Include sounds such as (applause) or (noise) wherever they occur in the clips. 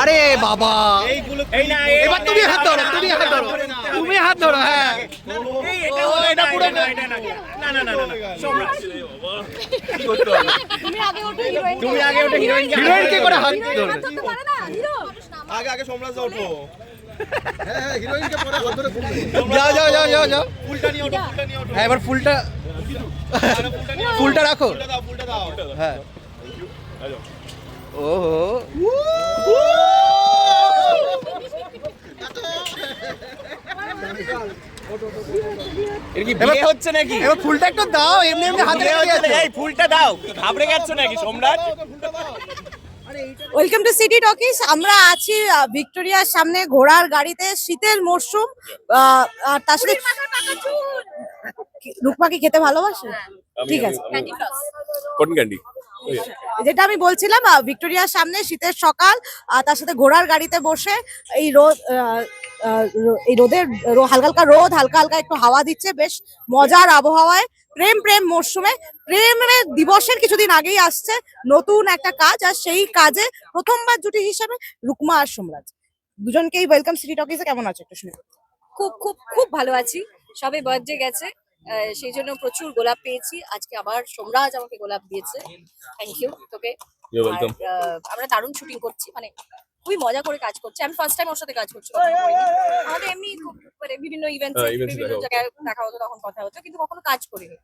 আরে বাবা। এবার তুমি হাত ধরো, তুমি হাত ধরো। তুমি হাত ধরো হ্যাঁ। হ্যাঁ ফুলটা রাখো। হ্যাঁ। ওহো। বিয়ে হচ্ছে নাকি? এবার ফুলটা একটু দাও এমনি এমনি হাতে বিয়ে লেগে হচ্ছে গেছে। না, এই ফুলটা দাও। ঘাবড়ে গেছ নাকি সম্রাট? ওয়েলকাম টু সিটি টকিস আমরা আছি ভিক্টোরিয়ার সামনে ঘোড়ার গাড়িতে শীতের মরশুম আহ, আর তার সাথে কি- রুকমাকে খেতে ভালোবাসে? ঠিক আছে। কটন ক্যান্ডি যেটা আমি বলছিলাম আহ, ভিক্টোরিয়ার সামনে শীতের সকাল আর তার সাথে ঘোড়ার গাড়িতে বসে এই রোদ আহ, আহ, এই রোদের হালকা হালকা রোদ হালকা হালকা একটু হাওয়া দিচ্ছে বেশ মজার আবহাওয়ায় প্রেম প্রেম মরশুমে প্রেমের দিবসের কিছুদিন আগেই আসছে নতুন একটা কাজ আর সেই কাজে প্রথমবার জুটি হিসেবে রুকমা আর সোমরাজ। দুজনকেই ওয়েলকাম সিটি টকিসে কেমন আছে একটু শুনে। খুব খুব খুব ভালো আছি। সবে বার্থডে গেছে। সেই জন্য প্রচুর গোলাপ পেয়েছি। আজকে আবার সোমরাজ আমাকে গোলাপ দিয়েছে। থ্যাংক ইউ তোকে। আর, আহ, আমরা দারুণ শুটিং করছি। মানে খুবই মজা করে কাজ করছি। আমি ফার্স্ট টাইম ওর সাথে কাজ করছি। আমাদের এমনি মানে বিভিন্ন ইভেন্টস হ্যাঁ, বিভিন্ন জায়গায় দেখা হতো তখন কথা হতো কিন্তু কখনো কাজ করিনি।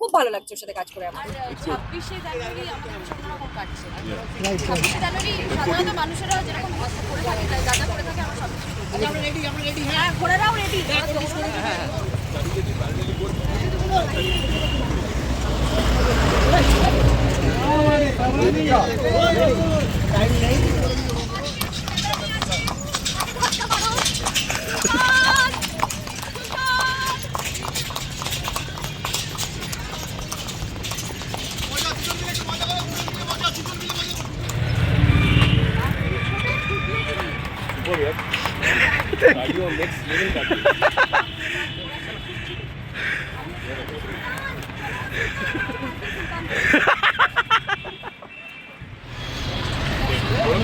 খুব ভালো লাগছে ওর সাথে কাজ করে আমার। ছাব্বিশে জানুয়ারি আমাদের অন্যরকম কাটছে। ছাব্বিশে জানুয়ারি সাধারণত মানুষেরা যেরকম করে থাকে যা যা করে থাকে আমরা সব আমরা রেডি আমরা রেডি হ্যাঁ। ঘোড়ারাও ready Are you a mixed living couple?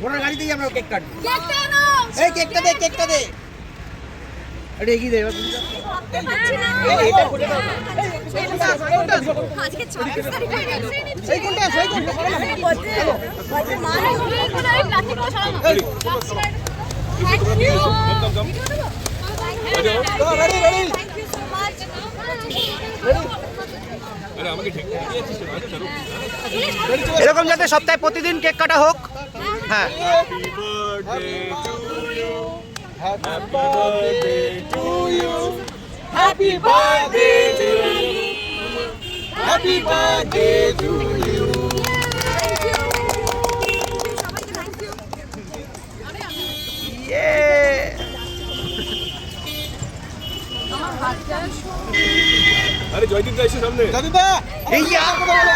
ঘোড়ার গাড়িতেই আমরা কেক কাটবো। এই কেকটা দে কেকটা দে। আরে এগিয়ে এরকম যাতে সপ্তাহে প্রতিদিন কেক কাটা হোক হ্যাঁ Happy birthday to you. Happy birthday to you. আরে জয়দীপ দা এসে সামনে দাদুদা এই যা।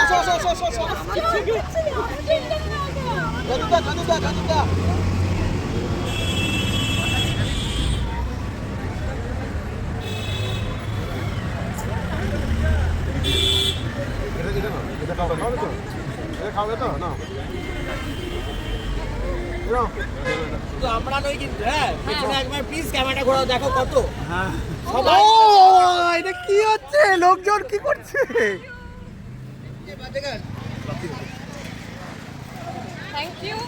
আসো আসো আসো আসো আসো দাদুদা দাদুদা দাদুদা তো আমরা নই কিন্তু হ্যাঁ? পেছনে একবার প্লিজ ক্যামেরাটা ঘোরাও দেখো কত। ও এটা কি হচ্ছে? লোকজন কি করছে? Thank you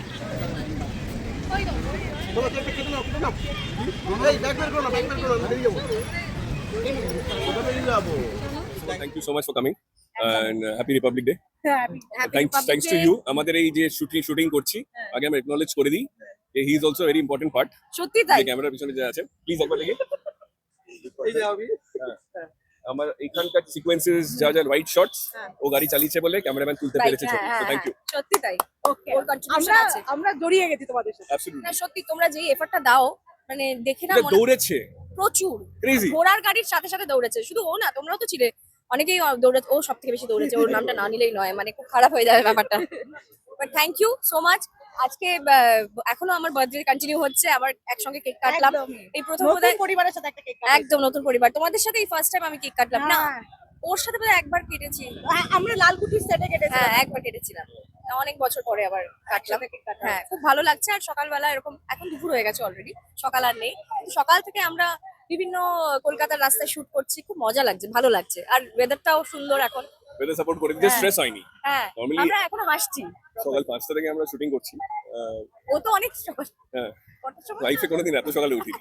thank you so much for coming and happy republic day to you আমাদের এই যে শুটিং শুটিং করছি আগে আমরা একনলেজ করে দিই he is also very important part সত্যি তাই? ক্যামেরার পিছনে যে আছে। প্লিজ একবার দেখি। আমার এখানকার সিকোয়েন্সেস যা যা রাইট শটস হ্যাঁ। ও গাড়ি চালিয়েছে বলে ক্যামেরাম্যান তুলতে পেরেছে হ্যাঁ, হ্যাঁ, থ্যাংক ইউ হ্যাঁ, সত্যি তাই। আমরা আছে। আমরা জড়িয়ে গেছি তোমাদের সাথে। না সত্যি তোমরা যেই এফর্টটা দাও মানে দেখে না দৌড়েছে। প্রচুর। ঘোড়ার গাড়ির সাথে সাথে দৌড়েছে। শুধু ও না তোমরাও তো ছিলে। অনেকেই ও সব থেকে বেশি দৌড়েছে ওর নামটা না নিলেই নয় মানে খুব খারাপ হয়ে যাবে ব্যাপারটা। But thank you so much আজকে এখনও আমার বার্থডে কন্টিনিউ হচ্ছে আবার একসঙ্গে কেক কাটলাম। এই প্রথম পরিবারের সাথে একটা কেক একদম নতুন পরিবার। তোমাদের সাথে এই ফার্স্ট টাইম আমি কেক কাটলাম না? হ্যাঁ। ওর সাথে বোধহয় একবার কেটেছি। হ্যাঁ, আমরা লালকুটির সেটে কেটেছি হ্যাঁ একবার কেটেছিলাম। অনেক বছর পরে আবার কাটলাম। হ্যাঁ খুব ভালো লাগছে। আর সকালবেলা এরকম এখন দুপুর হয়ে গেছে অলরেডি সকাল আর নেই। সকাল থেকে আমরা বিভিন্ন কলকাতার রাস্তায় শুট করছি। খুব মজা লাগছে ভালো লাগছে। আর ওয়েদারটাও সুন্দর এখন। ওয়েদার সাপোর্ট করে দিতে হ্যাঁ। স্ট্রেস হয়নি। হ্যাঁ আমরা এখনও হাসছি। সকাল পাঁচটা থেকে আমরা শুটিং করছি। ও তো অনেক সকাল। হ্যাঁ লাইফে কোনোদিন এত সকালে উঠিনি।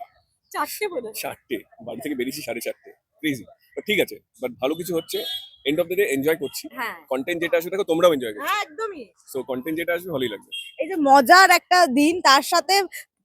চারটে বলে চারটে বাড়ি থেকে বেরিয়েছি সাড়ে চারটে। ক্রেজি ঠিক আছে বাট ভালো কিছু হচ্ছে end of the day enjoy করছি। হ্যাঁ। কন্টেন্ট যেটা আসবে দেখো তোমরাও এনজয় করছ। হ্যাঁ একদমই। সো কন্টেন্ট যেটা আসবে ভালোই লাগবে। এই যে মজার একটা দিন তার সাথে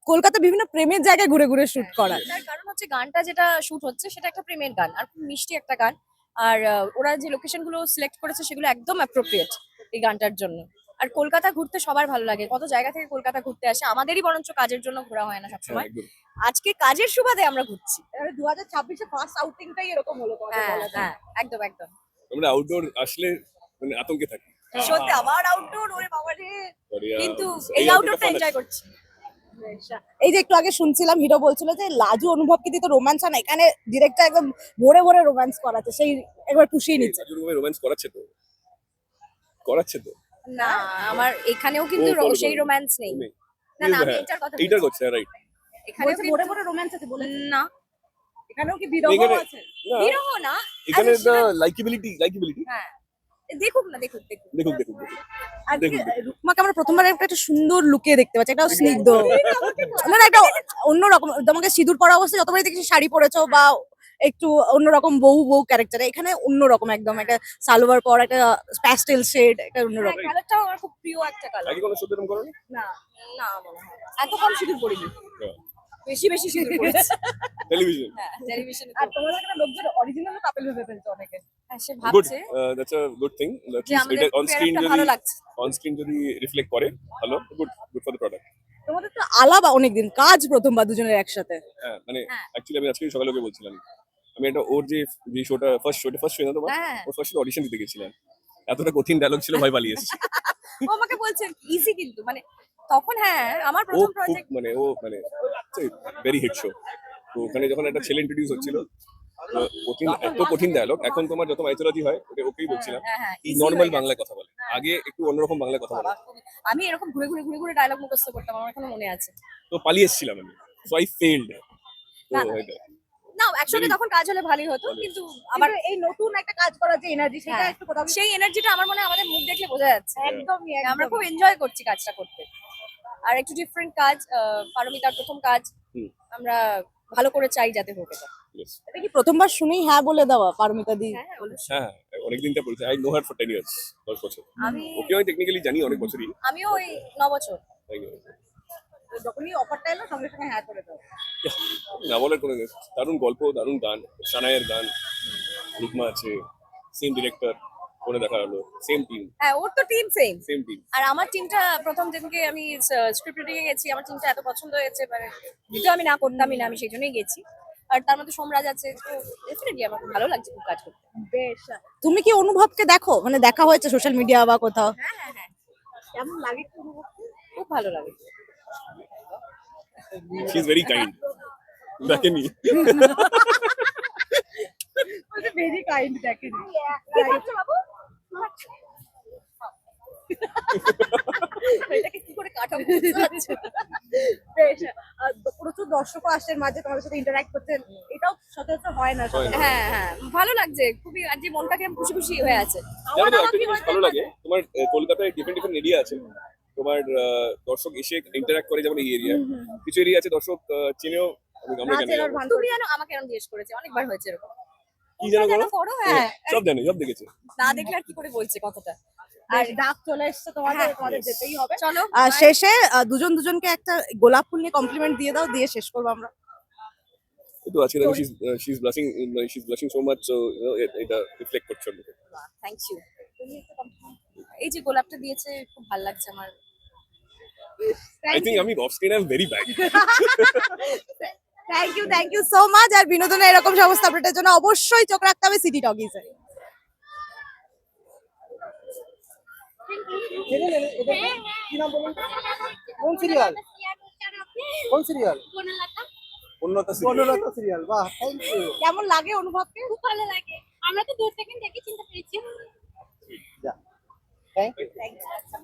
কলকাতা বিভিন্ন প্রেমের জায়গায় ঘুরে ঘুরে শুট করা। তার কারণ হচ্ছে গানটা যেটা শুট হচ্ছে সেটা একটা প্রেমের গান আর খুব মিষ্টি একটা গান। আর ওরা যে লোকেশনগুলো সিলেক্ট করেছে সেগুলো একদম অ্যাপ্রোপ্রিয়েট এই গানটার জন্য। আর কলকাতা ঘুরতে সবার ভালো লাগে। কত জায়গা থেকে কলকাতা ঘুরতে আসে আমাদেরই বরঞ্চ কাজের জন্য ঘোরা হয় না হ্যাঁ, সবসময়। আজকে কাজের সুবাদে আমরা ঘুরছি। দু হাজার ছাব্বিশে ফার্স্ট আউটিংটাই এরকম হলো হ্যাঁ হ্যাঁ একদম একদম। আমরা আউটডোর আসলে মানে আতঙ্কে থাকি। সত্যি আবার আউটডোর ওরে বাবা রে। কিন্তু এই আউটডোরটা এনজয় করছি। এই যে একটু আগে শুনছিলাম হিরো বলছিল যে লাজু অনুভব কিন্তু রোম্যান্স হয় না? এখানে ডিরেক্টর একদম ভরে ভরে রোম্যান্স করাচ্ছে সেই একবার পুষিয়ে নিচ্ছে। রোম্যান্স করাচ্ছে তো। করাচ্ছে তো। না আমার এখানেও কিন্তু সেই রোম্যান্স নেই। না না আমি হ্যাঁ, এটার কথা এইটার। রাইট বলছে ভরে কিন্তু রোম্যান্স আছে বলে না। এখানেও কি বিরহ আছে? বিরহ না এখানে লাইকেবিলিটি লাইকেবিলিটি হ্যাঁ। দেখুক না দেখুক দেখুক। দেখুক দেখুক দেখুক। আজকে রুকমাকে আমরা প্রথমবার একটা একটা সুন্দর লুকে দেখতে পাচ্ছি একটা স্নিগ্ধ। (laughs) না না একটা অন্যরকম তোমাকে সিঁদুর পরা অবস্থায় যতবারই দেখছি শাড়ি পরেছো বা একটু অন্যরকম বউ বউ ক্যারেক্টার এখানে অন্যরকম একদম একটা সালোয়ার পর একটা প্যাস্টেল শেড একটা অন্যরকম। কালারটাও আমার খুব প্রিয় একটা কালার আগে কোনো শুট এরকম করো না না না মনে হয় এত কম সিঁদুর পরিনি হ্যাঁ। বেশি বেশি সিঁদুর পড়েছে টেলিভিশন হ্যাঁ টেলিভিশনে আর তোমাদের একটা লোকজন অরিজিনাল কাপেল ভেবে ফেলছে অনেকে। হ্যাঁ সে ভাবছে। দ্যাটস আ গুড থিং এটা অন স্ক্রিন যদি ভালো লাগছে। অন স্ক্রিন যদি রিফ্লেক্ট করে ভালো good good for the product তোমাদের তো আলাদা অনেকদিন কাজ প্রথমবার দুজনের একসাথে। হ্যাঁ মানে হ্যাঁ। অ্যাকচুয়ালি আমি আজকে সকালে ওকে বলছিলাম। আমি একটা ওর যে যে শোটা ফার্স্ট শোটা ফার্স্ট শো না তোমার? হ্যাঁ। ওর ফার্স্ট অডিশন দিতে গেছিলাম। এতটা কঠিন ডায়লগ ছিল ভয় পালিয়ে এসেছি। (laughs) ও আমাকে বলছে ইজি কিন্তু। মানে তখন হ্যাঁ আমার ও প্রথম খুব প্রজেক্ট মানে ও মানে ভেরি হিট শো তো ওখানে যখন একটা ছেলে ইন্ট্রোডিউস হচ্ছিল তো কঠিন এত কঠিন ডায়লগ এখন তোমার যত মাইথোলজি হয় ওটা ওকেই বলছিলাম হ্যাঁ হ্যাঁ easy নর্মাল হয়ে বাংলায় কথা বলে। আগে একটু অন্যরকম বাংলায় কথা বলে। বাবা, খুবই- আমি এরকম ঘুরে ঘুরে ঘুরে ঘুরে ডায়লগ মুখস্থ করতাম আমার এখনও মনে আছে। তো পালিয়ে এসেছিলাম আমি। সো আই ফেইলড না, না। না একসঙ্গে তখন কাজ হলে ভালোই হতো কিন্তু আবার আবার এই নতুন একটা কাজ করার যে এনার্জি সেটা হ্যাঁ। একটু কোথাও সেই এনার্জিটা আমার মনে হয় আমাদের মুখ দেখলে বোঝা যাচ্ছে। একদমই আমরা খুব এনজয় করছি কাজটা করতে। আর একটু ডিফারেন্ট কাজ আহ, পারমিতার প্রথম কাজ হুম। আমরা ভালো করে চাই যাতে হোক এটা এটা কি প্রথমবার শুনেই হ্যাঁ বলে দেওয়া পারমিতা দি? হ্যাঁ অবশ্যই। হ্যাঁ বলছে I know her for ten years দশ বছর। আমি ওকে আমি টেকনিক্যালি জানি অনেক বছরই। আমিও ওই ন বছর। তাই না? যখনই অফারটা এলো সঙ্গে সঙ্গে হ্যাঁ করে দাও না বলার কোনো নেই। দারুণ গল্প দারুণ গান সানায়ের গান রুকমা আছে সেম ডিরেক্টর করে দেখা হলো সেম টিম হ্যাঁ ওর তো টিম সেম সেম টিম আর আমার টিমটা প্রথম যেদিনকে আমি স্ক্রিপ্ট রিডিং এ গেছি আমার টিমটা এত পছন্দ হয়েছে মানে যদিও আমি না করতামই না আমি সেই জন্যই গেছি। আর তার মধ্যে সোমরাজ আছে তো ডেফিনেটলি আমার ভালো লাগছে খুব কাজ করতে। বেশ। তুমি কি অনুভবকে দেখো? মানে দেখা হয়েছে সোশ্যাল মিডিয়া বা কোথাও? হ্যাঁ হ্যাঁ হ্যাঁ। কেমন লাগে খুব ভালো লাগে। করে কাটাবো বুঝতে পারছি না। বেশ আহ, প্রচুর আসছেন মাঝে তোমাদের সাথে করছেন। এটাও সচরাচর হয় না হ্যাঁ হ্যাঁ ভালো লাগছে। খুবই আজ যে মনটা কেমন খুশি খুশি হয়ে আছে। ভালো লাগে তোমার কলকাতায় ডিফারেন্ট ডিফারেন্ট এরিয়া আছে। তোমার আহ, দর্শক এসে ইন্টারঅ্যাক্ট করে যেমন এই এরিয়া কিছু এরিয়া আছে দর্শক চিনেও আমরা কেন তুমি জানো আমাকে এরকম জিজ্ঞেস করেছে অনেকবার হয়েছে এরকম। কি যেন করো হ্যাঁ। সব জানে সব দেখেছে। না দেখলে আর কি করে বলছে কথাটা? আর ডাক চলে এসছে তোমাদের হ্যাঁ, তোমাদের যেতেই হবে। চলো শেষে দুজন দুজনকে একটা গোলাপ ফুল নিয়ে কমপ্লিমেন্ট দিয়ে দাও দিয়ে শেষ করব আমরা। তো আজকে দেখো know it- এটা রিফ্লেক্ট করছে ওর থ্যাংক ইউ এই যে গোলাপটা দিয়েছে খুব ভালো লাগছে আমার। I think আমি off screen I am very bad thank you thank you so much আর বিনোদনের এরকম সমস্ত আপডেটের জন্য অবশ্যই চোখ রাখতে হবে সিটি টকিজে কোন সিরিয়াল কোন সিরিয়াল উন্নত বনরত্ন সিরিয়াল বাহ থ্যাংক ইউ কেমন লাগে অনুভবকে? খুব ভালো লাগে। আমরা তো দূর থেকে দেখে চিনতে পেরেছি। Thank you Thank you.